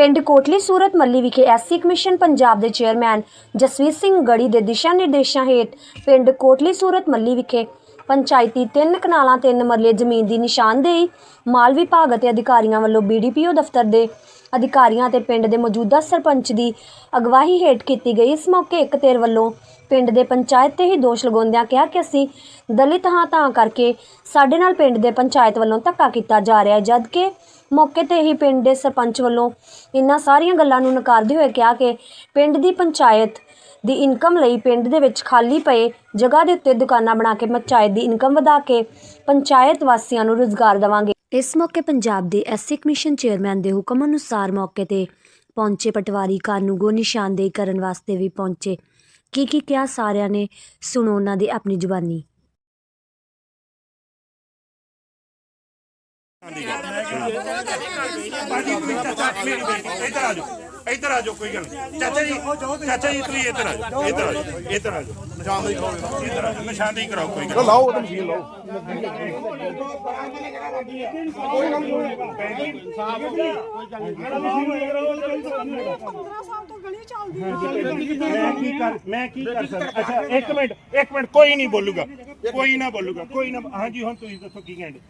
ਪਿੰਡ ਕੋਟਲੀ ਸੂਰਤ ਮੱਲੀ ਵਿਖੇ ਐਸਸੀ ਕਮਿਸ਼ਨ ਪੰਜਾਬ ਦੇ ਚੇਅਰਮੈਨ ਜਸਵੀਰ ਸਿੰਘ ਗੜੀ ਦੇ ਦਿਸ਼ਾ ਨਿਰਦੇਸ਼ਾਂ ਹੇਠ ਪਿੰਡ ਕੋਟਲੀ ਸੂਰਤ ਮੱਲੀ ਵਿਖੇ ਪੰਚਾਇਤੀ ਤਿੰਨ ਕਨਾਲਾਂ, ਤਿੰਨ ਮਰਲੇ ਜ਼ਮੀਨ ਦੀ ਨਿਸ਼ਾਨਦੇਹੀ, ਮਾਲ ਵਿਭਾਗ ਅਤੇ ਅਧਿਕਾਰੀਆਂ ਵੱਲੋਂ ਬੀਡੀਪੀਓ ਦਫ਼ਤਰ ਦੇ ਅਧਿਕਾਰੀਆਂ ਅਤੇ ਪਿੰਡ ਦੇ ਮੌਜੂਦਾ ਸਰਪੰਚ ਦੀ ਅਗਵਾਈ ਹੇਠ ਕੀਤੀ ਗਈ। ਇਸ ਮੌਕੇ ਇੱਕ ਤੇਰ ਵੱਲੋਂ ਪਿੰਡ ਦੇ ਪੰਚਾਇਤ ਤੇ ਹੀ ਦੋਸ਼ ਲਗਾਉਂਦਿਆਂ ਕਿਹਾ ਕਿ ਅਸੀਂ ਦਲਿਤ ਹਾਂ, ਤਾਂ ਕਰਕੇ ਸਾਡੇ ਨਾਲ ਪਿੰਡ ਦੇ ਪੰਚਾਇਤ ਵੱਲੋਂ ਧੱਕਾ ਕੀਤਾ ਜਾ ਰਿਹਾ ਹੈ ਜਦ ਕਿ ਮੌਕੇ ਤੇ ਹੀ ਪਿੰਡ ਦੇ ਸਰਪੰਚ ਵੱਲੋਂ ਇਹਨਾਂ ਸਾਰੀਆਂ ਗੱਲਾਂ ਨੂੰ ਨਕਾਰਦੇ ਹੋਏ ਕਿਹਾ ਕਿ ਪਿੰਡ ਦੀ ਪੰਚਾਇਤ ਦੀ ਇਨਕਮ ਲਈ ਪਿੰਡ ਦੇ ਵਿੱਚ ਖਾਲੀ ਪਏ ਜਗ੍ਹਾ ਦੇ ਉੱਤੇ ਦੁਕਾਨਾਂ ਬਣਾ ਕੇ ਪੰਚਾਇਤ ਦੀ ਇਨਕਮ ਵਧਾ ਕੇ ਪੰਚਾਇਤ ਵਾਸੀਆਂ ਨੂੰ ਰੁਜ਼ਗਾਰ ਦੇਵਾਂਗੇ। ਇਸ ਮੌਕੇ ਪੰਜਾਬ ਦੇ ਐਸਸੀ ਕਮਿਸ਼ਨ ਚੇਅਰਮੈਨ ਦੇ ਹੁਕਮ ਅਨੁਸਾਰ ਮੌਕੇ ਤੇ ਪਹੁੰਚੇ ਪਟਵਾਰੀ ਕਾਨੂੰਗੋ ਨਿਸ਼ਾਨਦੇਹੀ ਕਰਨ ਵਾਸਤੇ ਵੀ ਪਹੁੰਚੇ। ਕੀ ਕੀ ਕਿਹਾ ਸਾਰਿਆਂ ਨੇ, ਸੁਣੋ ਉਹਨਾਂ ਦੀ ਆਪਣੀ ਜ਼ੁਬਾਨੀ। ਭਾਜੀ ਤੁਸੀਂ ਚਾਚਾ ਮੇਰੀ ਬੇਟੀ ਇੱਧਰ ਆ ਜਾਓ ਇੱਧਰ ਆ ਜਾਓ ਕੋਈ ਗੱਲ ਨਹੀਂ। ਚਾਚਾ ਜੀ ਚਾਚਾ ਜੀ ਤੁਸੀਂ ਇੱਧਰ ਆ ਜਾਓ ਇੱਧਰ ਆ ਜਾਓ ਇੱਧਰ ਆ ਜਾਓ। ਨਿਸ਼ਾਨਦੇਹੀ ਕਰਾਓ ਇੱਧਰ ਆ ਜਾਓ ਨਿਸ਼ਾਨਦੇਹੀ ਕਰਾਓ ਕੋਈ ਗੱਲ ਲਾਓ ਉਹ ਤਾਂ ਮਸ਼ੀਨ ਲਾਓ। ਮੈਂ ਕੀ ਕਰ ਮੈਂ ਕੀ ਕਰ ਸਕਦਾ? ਅੱਛਾ ਇੱਕ ਮਿੰਟ ਇੱਕ ਮਿੰਟ ਕੋਈ ਨਹੀਂ ਬੋਲੂਗਾ ਕੋਈ ਨਾ ਬੋਲੂਗਾ ਕੋਈ ਨਾ ਹਾਂਜੀ ਹੁਣ ਤੁਸੀਂ ਦੱਸੋ ਕੀ ਕਹਿੰਦੇ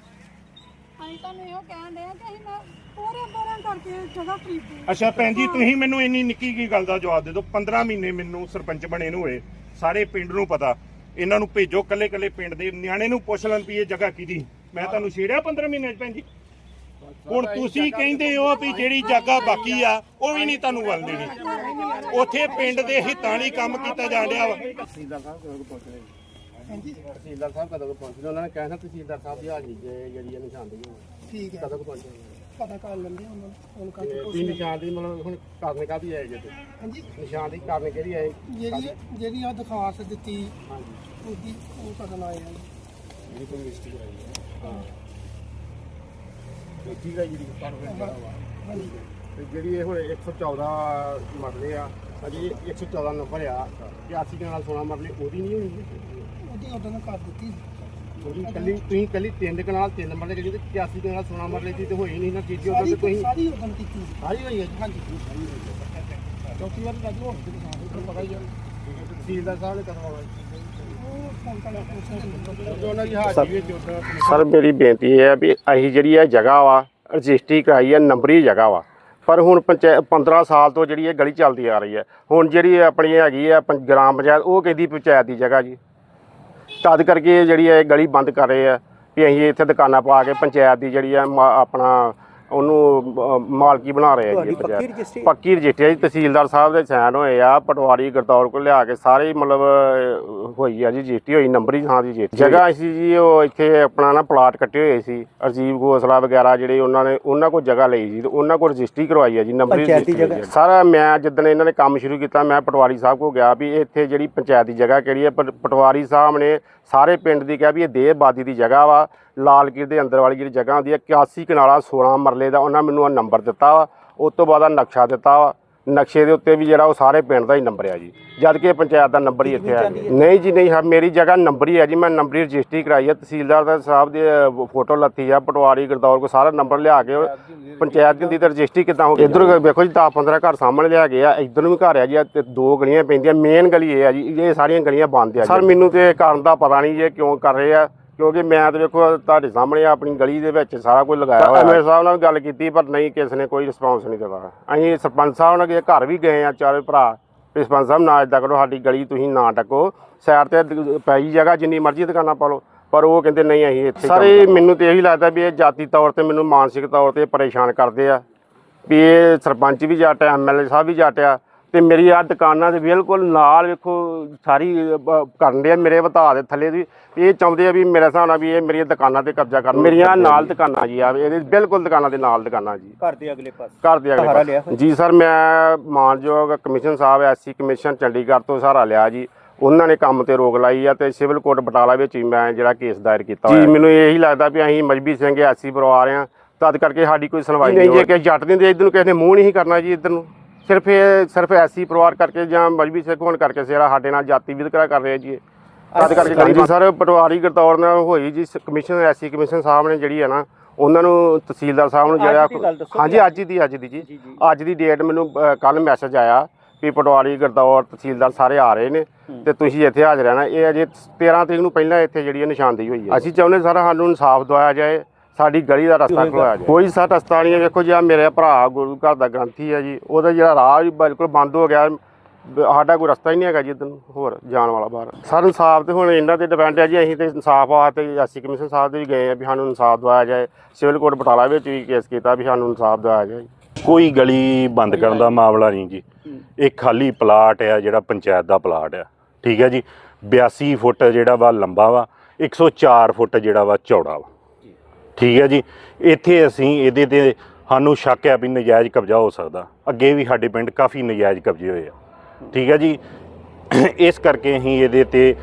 ਅਸੀਂ ਤੁਹਾਨੂੰ ਇਹੋ ਕਹਿਣ ਡਏ ਆ ਕਿ ਅਸੀਂ ਨਾ ਪੂਰੇ ਪੂਰੇ ਕਰਕੇ ਜਗ੍ਹਾ ਖਰੀਦੀ ਅੱਛਾ ਭੈਣ ਜੀ ਤੁਸੀਂ ਮੈਨੂੰ ਇੰਨੀ ਨਿੱਕੀ ਕੀ ਗੱਲ ਦਾ ਜਵਾਬ ਦੇ ਦਿਓ। 15 ਮਹੀਨੇ ਮੈਨੂੰ ਸਰਪੰਚ ਬਣੇ ਨੂੰ ਹੋਏ ਸਾਰੇ ਪਿੰਡ ਨੂੰ ਪਤਾ। ਇਹਨਾਂ ਨੂੰ ਭੇਜੋ ਕੱਲੇ ਕੱਲੇ ਪਿੰਡ ਦੇ ਨਿਆਣੇ ਨੂੰ ਪੁੱਛ ਲੈਣ ਵੀ ਇਹ ਜਗ੍ਹਾ ਕਿਹਦੀ। ਮੈਂ ਤੁਹਾਨੂੰ ਛੇੜਿਆ 15 ਮਹੀਨੇ ਚ ਭੈਣ ਜੀ? ਹੁਣ ਤੁਸੀਂ ਕਹਿੰਦੇ ਹੋ ਵੀ ਜਿਹੜੀ ਜਗ੍ਹਾ ਬਾਕੀ ਆ ਉਹ ਵੀ ਨਹੀਂ ਤੁਹਾਨੂੰ ਵੱਲ ਦੇਣੀ। ਉੱਥੇ ਪਿੰਡ ਦੇ ਹਿੱਤਾਂ ਲਈ ਕੰਮ ਕੀਤਾ ਜਾ ਰਿਹਾ ਵਾ। ਹਾਂਜੀ। ਤਹਿਸੀਲਦਾਰ ਸਾਹਿਬ ਕਦੋਂ ਕੁ ਪਹੁੰਚਣੇ ਉਹਨਾਂ ਨੇ ਕਹਿਣਾ ਤਹਿਸੀਲਦਾਰ ਸਾਹਿਬ ਦੀ ਹਾਜ਼ਰੀ ਜੇ ਜਿਹੜੀ ਹੈ ਨਿਸ਼ਾਨਦੇਹੀ ਠੀਕ ਹੈ। ਕਦੋਂ ਕੁ ਪਹੁੰਚਣੇ ਪਤਾ ਕਰ ਲੈਂਦੇ ਉਹਨਾਂ ਨੂੰ। ਫੋਨ ਕਰਕੇ ਪੁੱਛ ਕੀ ਨਿਸ਼ਾਨਦੇਹੀ ਮਤਲਬ ਹੁਣ ਕਾਰਨ ਕਾਹਦੀ ਆਏ ਜੇ ਤੇ? ਹਾਂਜੀ। ਨਿਸ਼ਾਨਦੇਹੀ ਕਾਰਨ ਕਿਹੜੀ ਆਏ? ਜਿਹੜੀ ਜਿਹੜੀ ਆ ਦਰਖਾਸਤ ਦਿੱਤੀ ਹਾਂਜੀ। ਉਹਦੀ ਉਹ ਕਰਨ ਆਏ ਆ। ਜੀ। ਜਿਹੜੀ ਕੋਈ ਮਿਸਟੇਕ ਆਈ ਹੈ ਹਾਂ। ਤੇ ਠੀਕ ਹੈ ਜਿਹੜੀ ਪਰ ਹਾਂਜੀ। ਤੇ ਜਿਹੜੀ ਇਹ ਹੁਣ 114 ਮਰਲੇ ਆ ਅਜੇ 114 ਨੰਬਰ ਆ 81 ਦੇ ਨਾਲ 16 ਮਰਲੇ ਉਹਦੀ ਨਹੀਂ ਹੋਣੀ ਉਹਦੀ ਉਦੋਂ ਕਰ ਦਿੱਤੀ। ਉਹਦੀ ਕੱਲੀ ਤੁਸੀਂ ਕੱਲੀ ਤਿੰਨ ਕਨਾਲ ਤਿੰਨ ਮਰਲੇ ਜਿਹੜੀ ਤੇ 81 ਦੇ ਨਾਲ 16 ਮਰਲੇ ਦੀ ਤੇ ਹੋਈ ਨਹੀਂ ਨਾ ਚੀਜ਼ੀ ਉਦੋਂ ਸਾਰੀ ਤੇ ਤੁਸੀਂ ਸਾਰੀ ਉਦੋਂ ਕੀਤੀ। ਸਾਰੀ ਹੋਈ ਹੈ ਜੀ। ਹਾਂਜੀ। ਚੌਥੀ ਵਾਰ ਰਾਜੂ ਹੋਰ ਕਿਤੇ ਸਾਹ ਤੁਹਾਨੂੰ ਪਤਾ ਹੀ ਆ। ਤਹਿਸੀਲਦਾਰ ਸਾਹਿਬ ਨੇ ਕਦੋਂ ਕਿਉਂਕਿ ਦੀ ਸਰ ਮੇਰੀ ਬੇਨਤੀ ਇਹ ਹੈ ਵੀ ਅਸੀਂ ਜਿਹੜੀ ਇਹ ਜਗ੍ਹਾ ਵਾ ਰਜਿਸਟਰੀ ਕਰਾਈ ਹੈ ਨੰਬਰੀ ਜਗ੍ਹਾ ਵਾ। ਪਰ ਹੁਣ ਪੰਚਾਇਤ 15 ਸਾਲ ਤੋਂ ਜਿਹੜੀ ਇਹ ਗਲੀ ਚੱਲਦੀ ਆ ਰਹੀ ਹੈ। ਹੁਣ ਜਿਹੜੀ ਆਪਣੀ ਹੈਗੀ ਆ ਪੰ- ਗ੍ਰਾਮ ਪੰਚਾਇਤ ਉਹ ਕਹਿੰਦੀ ਪੰਚਾਇਤ ਦੀ ਜਗ੍ਹਾ ਜੀ। ਤਦ ਕਰਕੇ ਇਹ ਜਿਹੜੀ ਇਹ ਗਲੀ ਬੰਦ ਕਰ ਰਹੇ ਆ ਵੀ ਅਸੀਂ ਇੱਥੇ ਦੁਕਾਨਾਂ ਪਾ ਕੇ ਪੰਚਾਇਤ ਦੀ ਜਿਹੜੀ ਆ ਮਾ- ਆਪਣਾ ਉਹਨੂੰ ਮਾਲਕੀ ਬਣਾ ਰਹੇ ਆ ਜੀ ਪੰਚਾਇਤ ਪੱਕੀ ਰਜਿਸਟਰੀ? ਹੈ ਜੀ ਤਹਿਸੀਲਦਾਰ ਸਾਹਿਬ ਦੇ ਸਾਈਨ ਹੋਏ ਆ ਪਟਵਾਰੀ ਗਰਦੌਰ ਕੋਲ ਲਿਆ ਕੇ ਸਾਰੇ ਹੀ ਮਤਲਬ ਹੋਈ ਆ ਜੀ ਰਜਿਸਟਰੀ ਹੋਈ ਨੰਬਰੀ ਥਾਂ ਦੀ ਰਜਿਸਟਰੀ ਜਗ੍ਹਾ ਅਸੀਂ ਜੀ ਉਹ ਇੱਥੇ ਆਪਣਾ ਨਾ ਪਲਾਟ ਕੱਟੇ ਹੋਏ ਸੀ ਅਰਜੀਵ ਗੋਸਲਾ ਵਗੈਰਾ ਜਿਹੜੇ ਉਹਨਾਂ ਨੇ ਉਹਨਾਂ ਕੋਲ ਜਗ੍ਹਾ ਲਈ ਸੀ ਤੇ ਉਹਨਾਂ ਕੋਲ ਰਜਿਸਟਰੀ ਕਰਵਾਈ ਆ ਜੀ ਨੰਬਰੀ ਰਜਿਸਟਰੀ ਸਾਰਾ ਮੈਂ ਜਿੱਦਣ ਇਹਨਾਂ ਨੇ ਕੰਮ ਸ਼ੁਰੂ ਕੀਤਾ ਮੈਂ ਪਟਵਾਰੀ ਸਾਹਿਬ ਕੋਲ ਗਿਆ ਵੀ ਇੱਥੇ ਜਿਹੜੀ ਪੰਚਾਇਤ ਦੀ ਜਗ੍ਹਾ ਕਿਹੜੀ ਹੈ ਪਰ ਪਟਵਾਰੀ ਸਾਹਿਬ ਨੇ ਸਾਰੇ ਪਿੰਡ ਦੀ ਕਿਹਾ ਵੀ ਇਹ ਦੇਹ ਆਬਾਦੀ ਦੀ ਜਗ੍ਹਾ ਵਾ ਲਾਲਗੀਰ ਦੇ ਅੰਦਰ ਵਾਲੀ ਜਿਹੜੀ ਜਗ੍ਹਾ ਹੁੰਦੀ ਹੈ 81 ਕਨਾਲਾ 16 ਮਰਲੇ ਦਾ ਉਹਨਾਂ ਮੈਨੂੰ ਉਹ ਨੰਬਰ ਦਿੱਤਾ ਵਾ। ਉਸ ਤੋਂ ਬਾਅਦ ਆ ਨਕਸ਼ਾ ਦਿੱਤਾ ਵਾ। ਨਕਸ਼ੇ ਦੇ ਉੱਤੇ ਵੀ ਜਿਹੜਾ ਉਹ ਸਾਰੇ ਪਿੰਡ ਦਾ ਹੀ ਨੰਬਰ ਆ ਜੀ। ਜਦ ਕਿ ਪੰਚਾਇਤ ਦਾ ਨੰਬਰ ਹੀ ਇੱਥੇ ਆ ਨਹੀਂ ਜੀ ਨਹੀਂ ਹਾਂ ਮੇਰੀ ਜਗ੍ਹਾ ਨੰਬਰ ਹੀ ਹੈ ਜੀ। ਮੈਂ ਨੰਬਰੀ ਰਜਿਸਟਰੀ ਕਰਾਈ ਹੈ ਤਹਿਸੀਲਦਾਰ ਦਾ ਸਾਹਿਬ ਦੀ ਫੋਟੋ ਲੱਤੀ ਆ। ਪਟਵਾਰੀ ਗਰਦੌਰ ਕੋ ਸਾਰਾ ਨੰਬਰ ਲਿਆ ਕੇ ਪੰਚਾਇਤ ਦੀ ਹੁੰਦੀ ਤਾਂ ਰਜਿਸਟਰੀ ਕਿੱਦਾਂ ਹੋ ਗਈ? ਇਧਰ ਵੇਖੋ ਜੀ 10 15 ਘਰ ਸਾਹਮਣੇ ਲਿਆ ਗਏ ਆ। ਇਧਰ ਨੂੰ ਵੀ ਘਰ ਆ ਜੀ। ਤੇ ਦੋ ਗਲੀਆਂ ਪੈਂਦੀਆਂ। ਮੇਨ ਗਲੀ ਇਹ ਆ ਜੀ। ਇਹ ਸਾਰੀਆਂ ਗਲੀਆਂ ਬੰਦ ਆ ਸਰ ਮੈਨੂੰ ਤੇ ਕਾਰਨ ਦਾ ਪਤਾ ਨਹੀਂ ਜੇ ਕਿਉਂ ਕਰ ਰਹੇ ਆ। ਕਿਉਂਕਿ ਮੈਂ ਤਾਂ ਵੇਖੋ ਤੁਹਾਡੇ ਸਾਹਮਣੇ ਆਪਣੀ ਗਲੀ ਦੇ ਵਿੱਚ ਸਾਰਾ ਕੁਝ ਲਗਾਇਆ ਹੋਇਆ। ਐਮਐਲ ਸਾਹਿਬ ਨਾਲ ਗੱਲ ਕੀਤੀ ਪਰ ਨਹੀਂ ਕਿਸ ਨੇ ਕੋਈ ਰਿਸਪਾਂਸ ਨਹੀਂ ਦਿੱਤਾ। ਅਸੀਂ ਸਰਪੰਚ ਸਾਹਿਬ ਨਾਲ ਗਏ ਘਰ ਵੀ ਗਏ ਆ ਚਾਰੇ ਭਰਾ। ਸਰਪੰਚ ਸਾਹਿਬ ਨਾ ਇਦਾਂ ਕਰੋ ਸਾਡੀ ਗਲੀ ਤੁਸੀਂ ਨਾ ਟੱਕੋ। ਸਾਈਡ ਤੇ ਦ- ਪਈ ਜਗ੍ਹਾ ਜਿੰਨੀ ਮਰਜ਼ੀ ਦੁਕਾਨਾਂ ਪਾ ਲਓ। ਪਰ ਉਹ ਕਹਿੰਦੇ ਨਹੀਂ ਅਸੀਂ ਇੱਥੇ ਸਾਰੇ ਮੈਨੂੰ ਤੇ ਇਹੀ ਲੱਗਦਾ ਵੀ ਇਹ ਜਾਤੀ ਤੌਰ ਤੇ ਮੈਨੂੰ ਮਾਨਸਿਕ ਤੌਰ ਤੇ ਪਰੇਸ਼ਾਨ ਕਰਦੇ ਆ। ਵੀ ਇਹ ਸਰਪੰਚ ਵੀ ਜੱਟ ਐਮਐਲਏ ਸਾਹਿਬ ਵੀ ਜੱਟ ਆ ਤੇ ਮੇਰੀ ਆ ਦੁਕਾਨਾਂ ਦੇ ਬਿਲਕੁਲ ਨਾਲ ਵੇਖੋ ਸਾਰੀ ਕਰਨ ਦੇ ਮੇਰੇ ਵਤਾ ਦੇ ਥੱਲੇ ਦੀ। ਇਹ ਚਾਹੁੰਦੇ ਆ ਵੀ ਮੇਰੇ ਹਿਸਾਬ ਨਾਲ ਵੀ ਇਹ ਮੇਰੀਆਂ ਦੁਕਾਨਾਂ ਤੇ ਕਬਜ਼ਾ ਕਰਨ। ਮੇਰੀਆਂ ਨਾਲ ਦੁਕਾਨਾਂ ਜੀ ਆ ਇਹਦੇ ਬਿਲਕੁਲ ਦੁਕਾਨਾਂ ਦੇ ਨਾਲ ਦੁਕਾਨਾਂ ਜੀ। ਘਰ ਦੇ ਅਗਲੇ ਪਾਸੇ। ਘਰ ਦੇ ਅਗਲੇ ਪਾਸੇ। ਜੀ ਸਰ ਮੈਂ ਮਾਨਯੋਗ ਕਮਿਸ਼ਨ ਸਾਹਿਬ ਐਸਸੀ ਕਮਿਸ਼ਨ ਚੰਡੀਗੜ੍ਹ ਤੋਂ ਸਹਾਰਾ ਲਿਆ ਜੀ। ਉਹਨਾਂ ਨੇ ਕੰਮ ਤੇ ਰੋਕ ਲਾਈ ਆ ਤੇ ਸਿਵਲ ਕੋਰਟ ਬਟਾਲਾ ਵਿੱਚ ਹੀ ਮੈਂ ਜਿਹੜਾ ਕੇਸ ਦਾਇਰ ਕੀਤਾ ਹੋਇਆ। ਜੀ ਮੈਨੂੰ ਇਹੀ ਲੱਗਦਾ ਵੀ ਅਸੀਂ ਮਜਬੀ ਸਿੰਘ ਐਸਸੀ ਪਰਿਵਾਰ ਆ। ਤਦ ਕਰਕੇ ਸਾਡੀ ਕੋਈ ਸੁਣਵਾਈ ਨਹੀਂ ਜੇ ਕਿ ਜੱਟ ਦੇ ਇਧਰ ਨੂੰ ਕਿਸੇ ਨੇ ਮੂੰਹ ਨਹੀਂ ਕਰਨਾ ਜੀ ਇਧਰ ਨੂੰ। ਸਿਰਫ ਇਹ ਸਿਰਫ ਐਸੀ ਪਰਿਵਾਰ ਕਰਕੇ ਜਾਂ ਮਜਬੀ ਸਿੱਖ ਹੋਣ ਕਰਕੇ ਸਿਰਾ ਸਾਡੇ ਨਾਲ ਜਾਤੀ ਵਿਤਕਰਾ ਕਰ ਰਹੇ ਜੀ। ਤਦ ਕਰਕੇ ਹਾਂਜੀ। ਸਰ ਪਟਵਾਰੀ ਗਰਤੌਰ ਨਾਲ ਹੋਈ ਜੀ ਕਮਿਸ਼ਨ ਐਸੀ ਕਮਿਸ਼ਨ ਸਾਹਿਬ ਨੇ ਜਿਹੜੀ ਹੈ ਨਾ ਉਹਨਾਂ ਨੂੰ ਤਹਿਸੀਲਦਾਰ ਸਾਹਿਬ ਨੂੰ ਜਿਹੜਾ ਹਾਂਜੀ। ਅੱਜ ਦੀ ਅੱਜ ਦੀ ਜੀ। ਅੱਜ ਦੀ ਡੇਟ ਮੈਨੂੰ ਕੱਲ ਮੈਸੇਜ ਆਇਆ ਵੀ ਪਟਵਾਰੀ ਗਰਦੌਰ ਤਹਿਸੀਲਦਾਰ ਸਾਰੇ ਆ ਰਹੇ ਨੇ ਤੇ ਤੁਸੀਂ ਇੱਥੇ ਹਾਜ਼ਰ ਰਹਿਣਾ। ਇਹ ਅਜੇ 13 ਤਰੀਕ ਨੂੰ ਪਹਿਲਾਂ ਇੱਥੇ ਜਿਹੜੀ ਨਿਸ਼ਾਨਦੇਹੀ ਹੋਈ ਹੈ। ਅਸੀਂ ਚਾਹੁੰਦੇ ਸਰ ਸਾਨੂੰ ਇਨਸਾਫ ਦਵਾਇਆ ਜਾਏ। ਸਾਡੀ ਗਲੀ ਦਾ ਰਸਤਾ ਖੁਲਾਇਆ ਜਾਏ ਕੋਈ ਸਰ ਰਸਤਾ ਨਹੀਂ ਹੈ ਵੇਖੋ ਜੀ ਆਹ ਮੇਰੇ ਭਰਾ ਗੁਰੂ ਘਰ ਦਾ ਗ੍ਰੰਥੀ ਹੈ ਜੀ। ਉਹਦਾ ਜਿਹੜਾ ਰਾਹ ਵੀ ਬਿਲਕੁਲ ਬੰਦ ਹੋ ਗਿਆ। ਸਾਡਾ ਕੋਈ ਰਸਤਾ ਹੀ ਨਹੀਂ ਹੈਗਾ ਜੀ ਇੱਧਰ ਨੂੰ ਹੋਰ ਜਾਣ ਵਾਲਾ ਬਾਹਰ। ਸਰ ਇਨਸਾਫ ਤੇ ਹੁਣ ਇਹਨਾਂ ਤੇ ਡਿਪੈਂਡ ਹੈ ਜੀ ਅਸੀਂ ਤੇ ਇਨਸਾਫ ਵਾਸਤੇ ਐਸਸੀ ਕਮਿਸ਼ਨ ਸਾਹਿਬ ਦੇ ਵੀ ਗਏ ਆ ਵੀ ਸਾਨੂੰ ਇਨਸਾਫ ਦਵਾਇਆ ਜਾਏ। ਸਿਵਲ ਕੋਰਟ ਬਟਾਲਾ ਵਿੱਚ ਵੀ ਕੇਸ ਕੀਤਾ ਵੀ ਸਾਨੂੰ ਇਨਸਾਫ ਦਵਾਇਆ ਜਾਏ। ਕੋਈ ਗਲੀ ਬੰਦ ਕਰਨ ਦਾ ਮਾਮਲਾ ਨਹੀਂ ਜੀ। ਇਹ ਖਾਲੀ ਪਲਾਟ ਆ ਜਿਹੜਾ ਪੰਚਾਇਤ ਦਾ ਪਲਾਟ ਆ। ਠੀਕ ਹੈ ਜੀ। 82 ਫੁੱਟ ਜਿਹੜਾ ਵਾ ਲੰਬਾ ਵਾ 104 ਫੁੱਟ ਜਿਹੜਾ ਵਾ ਚੌੜਾ ਵਾ। ਠੀਕ ਹੈ ਜੀ। ਇੱਥੇ ਅਸੀਂ ਇਹਦੇ ਤੇ ਸਾਨੂੰ ਸ਼ੱਕ ਹੈ ਵੀ ਨਜਾਇਜ਼ ਕਬਜ਼ਾ ਹੋ ਸਕਦਾ। ਅੱਗੇ ਵੀ ਸਾਡੇ ਪਿੰਡ ਕਾਫੀ ਨਜਾਇਜ਼ ਕਬਜ਼ੇ ਹੋਏ ਆ। ਠੀਕ ਹੈ ਜੀ। ਇਸ ਕਰਕੇ ਅਸੀਂ ਇਹਦੇ ਤੇ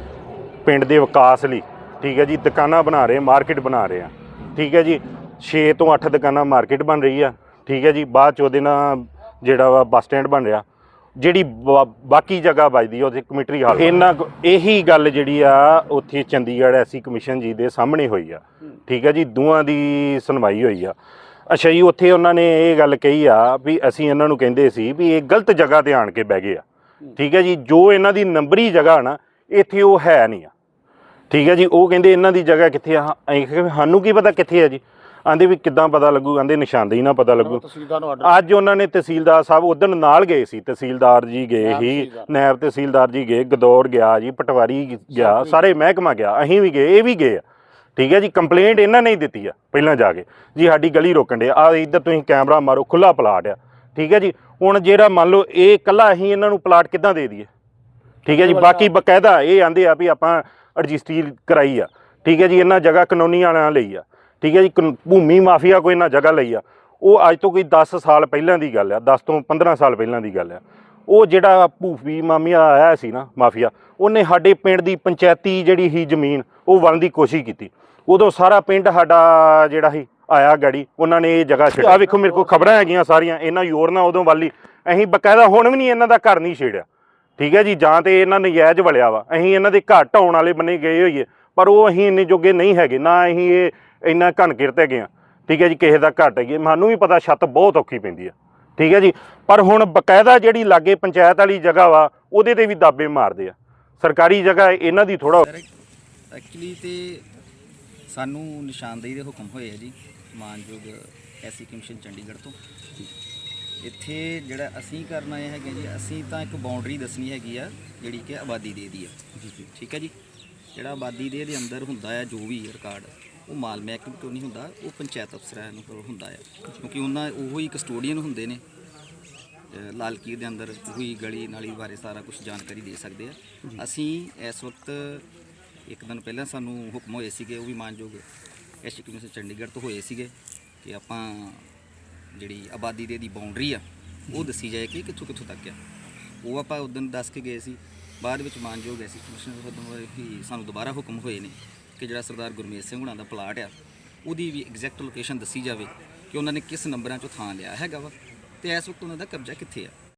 ਪਿੰਡ ਦੇ ਵਿਕਾਸ ਲਈ, ਠੀਕ ਹੈ ਜੀ, ਦੁਕਾਨਾਂ ਬਣਾ ਰਹੇ, ਮਾਰਕੀਟ ਬਣਾ ਰਹੇ ਆ। ਠੀਕ ਹੈ ਜੀ। 6 ਤੋਂ 8 ਦੁਕਾਨਾਂ ਮਾਰਕੀਟ ਬਣ ਰਹੀ ਆ। ਠੀਕ ਹੈ ਜੀ। ਬਾਅਦ ਚ ਉਹਦੇ ਨਾਲ ਜਿਹੜਾ ਵਾ ਬੱਸ ਸਟੈਂਡ ਬਣ ਰਿਹਾ। ਜਿਹੜੀ ਬਾਕੀ ਜਗ੍ਹਾ ਆ ਉਹਦੇ ਕਮਿਟਰੀ ਹਾਲ ਇਹਨਾਂ ਇਹੀ ਗੱਲ ਜਿਹੜੀ ਆ ਉੱਥੇ ਚੰਡੀਗੜ੍ਹ ਐਸੀ ਕਮਿਸ਼ਨ ਜੀ ਦੇ ਸਾਹਮਣੇ ਹੋਈ ਆ। ਠੀਕ ਹੈ ਜੀ ਦੋਵਾਂ ਦੀ ਸੁਣਵਾਈ ਹੋਈ ਆ। ਅੱਛਾ ਜੀ ਉੱਥੇ ਉਹਨਾਂ ਨੇ ਇਹ ਗੱਲ ਕਹੀ ਆ ਵੀ ਅਸੀਂ ਇਹਨਾਂ ਨੂੰ ਕਹਿੰਦੇ ਸੀ ਵੀ ਇਹ ਗਲਤ ਜਗ੍ਹਾ ਤੇ ਆਣ ਕੇ ਬਹਿ ਗਏ ਆ। ਠੀਕ ਹੈ ਜੀ ਜੋ ਇਹਨਾਂ ਦੀ ਨੰਬਰੀ ਜਗ੍ਹਾ ਨਾ ਇੱਥੇ ਉਹ ਹੈ ਨਹੀਂ ਆ। ਠੀਕ ਹੈ ਜੀ ਉਹ ਕਹਿੰਦੇ ਇਹਨਾਂ ਦੀ ਜਗ੍ਹਾ ਕਿੱਥੇ ਆ? ਸਾਨੂੰ ਕੀ ਪਤਾ ਕਿੱਥੇ ਆ ਜੀ? ਆਂਦੇ ਵੀ ਕਿੱਦਾਂ ਪਤਾ ਲੱਗੂ ਆਂਦੇ ਨਿਸ਼ਾਨਦੇਹੀ ਨਾ ਪਤਾ ਲੱਗੂ। ਤਹਿਸੀਲਦਾਰ ਨੂੰ ਆਰਡਰ ਅੱਜ ਉਹਨਾਂ ਨੇ ਤਹਿਸੀਲਦਾਰ ਸਾਹਿਬ ਉਦੋਂ ਨਾਲ ਗਏ ਸੀ ਤਹਿਸੀਲਦਾਰ ਜੀ ਗਏ ਨਾਇਬ ਹੀ ਤਹਿਸੀਲਦਾਰ। ਨਾਇਬ ਤਹਿਸੀਲਦਾਰ ਜੀ ਗਏ ਗਦੌਰ ਗਿਆ ਜੀ ਪਟਵਾਰੀ ਗਿਆ ਸਾਰੇ ਮਹਿਕਮਾ ਗਿਆ ਅਸੀਂ ਵੀ ਗਏ ਇਹ ਵੀ ਗਏ ਆ। ਠੀਕ ਹੈ ਜੀ ਕੰਪਲੇਂਟ ਇਹਨਾਂ ਨੇ ਹੀ ਦਿੱਤੀ ਆ ਪਹਿਲਾਂ ਜਾ ਕੇ। ਜੀ ਸਾਡੀ ਗਲੀ ਰੋਕਣ ਦੇ ਆ। ਇੱਧਰ ਤੁਸੀਂ ਕੈਮਰਾ ਮਾਰੋ ਖੁੱਲਾ ਪਲਾਟ ਆ। ਠੀਕ ਹੈ ਜੀ ਹੁਣ ਜਿਹੜਾ ਮੰਨ ਲਓ ਇਹ ਇਕੱਲਾ ਅਸੀਂ ਇਹਨਾਂ ਨੂੰ ਪਲਾਟ ਕਿੱਦਾਂ ਦੇ ਦਈਏ? ਠੀਕ ਹੈ ਜੀ ਬਾਕੀ ਬਕਾਇਦਾ ਇਹ ਆਂਦੇ ਆ ਵੀ ਆਪਾਂ ਰਜਿਸਟਰੀ ਕਰਾਈ ਆ। ਠੀਕ ਹੈ ਜੀ ਇਹਨਾਂ ਜਗ੍ਹਾ ਕਾਨੂੰਨੀ ਵਾਲਿਆਂ ਲਈ ਆ। ਠੀਕ ਹੈ ਜੀ, ਕਾਨ- ਭੂਮੀ ਮਾਫੀਆ ਕੋਈ ਨਾ ਜਗ੍ਹਾ ਲਈ ਆ। ਉਹ ਅੱਜ ਤੋਂ ਕੋਈ 10 ਸਾਲ ਪਹਿਲਾਂ ਦੀ ਗੱਲ ਆ 10 ਤੋਂ 15 ਸਾਲ ਪਹਿਲਾਂ ਦੀ ਗੱਲ ਆ। ਉਹ ਜਿਹੜਾ ਭੂਫੀ ਮਾਮੀਆ ਆਇਆ ਸੀ ਨਾ ਮਾਫੀਆ, ਉਹਨੇ ਸਾਡੇ ਪਿੰਡ ਦੀ ਪੰਚਾਇਤੀ ਜਿਹੜੀ ਹੀ ਜ਼ਮੀਨ, ਉਹ ਵੰਡਣ ਦੀ ਕੋਸ਼ਿਸ਼ ਕੀਤੀ। ਉਦੋਂ ਸਾਰਾ ਪਿੰਡ ਸਾਡਾ ਜਿਹੜਾ ਸੀ, ਆਇਆ ਗੜੀ, ਉਹਨਾਂ ਨੇ ਇਹ ਜਗ੍ਹਾ ਛੱਡੀ ਆ ਵੇਖੋ ਮੇਰੇ ਕੋਲ ਖਬਰਾਂ ਹੈਗੀਆਂ ਸਾਰੀਆਂ, ਇਹਨਾਂ ਯੋਰ ਨਾਲ ਉਦੋਂ ਵਾਲੀ। ਅਸੀਂ ਬਕਾਇਦਾ ਹੁਣ ਵੀ ਨਹੀਂ ਇਹਨਾਂ ਦਾ ਘਰ ਨਹੀਂ ਛੇੜਿਆ। ਠੀਕ ਹੈ ਜੀ, ਜਾਂ ਤੇ ਇਹਨਾਂ ਨਜਾਇਜ਼ ਵਲਿਆ ਵਾ। ਅਸੀਂ ਇਹਨਾਂ ਦੇ ਘਰ ਢਾਉਣ ਵਾਲੇ ਬਣੇ ਗਏ ਹੋਈਏ, ਪਰ ਉਹ ਅਸੀਂ ਇੰਨੇ ਜੋਗੇ ਨਹੀਂ ਹੈਗੇ, ਨਾ ਅਸੀਂ ਇਹ ਇੰਨਾ ਘਣ ਕਿਰਤ ਆ। ਠੀਕ ਹੈ ਜੀ ਕਿਸੇ ਦਾ ਘਟ ਹੈਗੀ ਸਾਨੂੰ ਵੀ ਪਤਾ ਛੱਤ ਬਹੁਤ ਔਖੀ ਪੈਂਦੀ ਆ। ਠੀਕ ਹੈ ਜੀ ਪਰ ਹੁਣ ਬਕਾਇਦਾ ਜਿਹੜੀ ਲਾਗੇ ਪੰਚਾਇਤ ਵਾਲੀ ਜਗ੍ਹਾ ਵਾ ਉਹਦੇ ਤੇ ਵੀ ਦਾਬੇ ਮਾਰਦੇ ਆ। ਸਰਕਾਰੀ ਜਗ੍ਹਾ ਇਹਨਾਂ ਦੀ ਥੋੜਾ ਐਕਚੁਅਲੀ ਤੇ ਸਾਨੂੰ ਨਿਸ਼ਾਨਦੇਹੀ ਦੇ ਹੁਕਮ ਹੋਏ ਆ ਜੀ ਮਾਨਯੋਗ ਐਸੀ ਕਮਿਸ਼ਨ ਚੰਡੀਗੜ੍ਹ ਤੋਂ। ਇੱਥੇ ਜਿਹੜਾ ਅਸੀਂ ਕਰਨਾ ਆਏ ਹੈਗੇ ਜੀ ਅਸੀਂ ਤਾਂ ਇੱਕ ਬਾਉਂਡਰੀ ਦੱਸਣੀ ਹੈਗੀ ਆ ਜਿਹੜੀ ਕਿ ਆਬਾਦੀ ਦੇ ਦੀ ਆ। ਠੀਕ ਹੈ ਜੀ ਜਿਹੜਾ ਆਬਾਦੀ ਦੇ ਦੇ ਅੰਦਰ ਹੁੰਦਾ ਹੈ ਜੋ ਵੀ ਰਿਕਾਰਡ ਉਹ ਮਾਲ ਮਹਿਕਮੇ ਤੋਂ ਨਹੀਂ ਹੁੰਦਾ ਉਹ ਪੰਚਾਇਤ ਅਫਸਰਾਂ ਨੂੰ ਕੋਲ ਹੁੰਦਾ ਹੈ ਕਿਉਂਕਿ ਉਹਨਾਂ ਉਹ ਹੀ ਕਸਟੋਡੀਅਨ ਹੁੰਦੇ ਨੇ। ਲਾਲ ਕੀਰ ਦੇ ਅੰਦਰ ਹੋਈ ਗਲੀ ਨਾਲੀ ਬਾਰੇ ਸਾਰਾ ਕੁਝ ਜਾਣਕਾਰੀ ਦੇ ਸਕਦੇ ਆ। ਅਸੀਂ ਇਸ ਵਕਤ ਇੱਕ ਦਿਨ ਪਹਿਲਾਂ ਸਾਨੂੰ ਹੁਕਮ ਹੋਏ ਸੀਗੇ ਉਹ ਵੀ ਮਾਨਯੋਗ ਐਸੀ ਕਮਿਸ਼ਨ ਚੰਡੀਗੜ੍ਹ ਤੋਂ ਹੋਏ ਸੀਗੇ ਕਿ ਆਪਾਂ ਜਿਹੜੀ ਆਬਾਦੀ ਦੇ ਦੀ ਬਾਉਂਡਰੀ ਆ ਉਹ ਦੱਸੀ ਜਾਏ ਕਿ ਕਿੱਥੋਂ ਕਿੱਥੋਂ ਤੱਕ ਆ। ਉਹ ਆਪਾਂ ਉਦੋਂ ਦੱਸ ਕੇ ਗਏ ਸੀ। ਬਾਅਦ ਵਿੱਚ ਮਾਨਯੋਗ ਐਸੀ ਕਮਿਸ਼ਨ ਵੱਲੋਂ ਸਾਨੂੰ ਦੁਬਾਰਾ ਹੁਕਮ ਹੋਏ ਨੇ। ਕਿ ਜਿਹੜਾ ਸਰਦਾਰ ਗੁਰਮੇਜ ਸਿੰਘ ਹੁਣਾਂ ਦਾ ਪਲਾਟ ਆ, ਉਹਦੀ ਵੀ ਐਗਜ਼ੈਕਟ ਲੋਕੇਸ਼ਨ ਦੱਸੀ ਜਾਵੇ ਕਿ ਉਹਨਾਂ ਨੇ ਕਿਸ ਨੰਬਰਾਂ 'ਚੋਂ ਥਾਂ ਲਿਆ ਹੈਗਾ ਵਾ ਤੇ ਇਸ ਵਕਤ ਉਹਨਾਂ ਦਾ ਕਬਜ਼ਾ ਕਿੱਥੇ ਆ।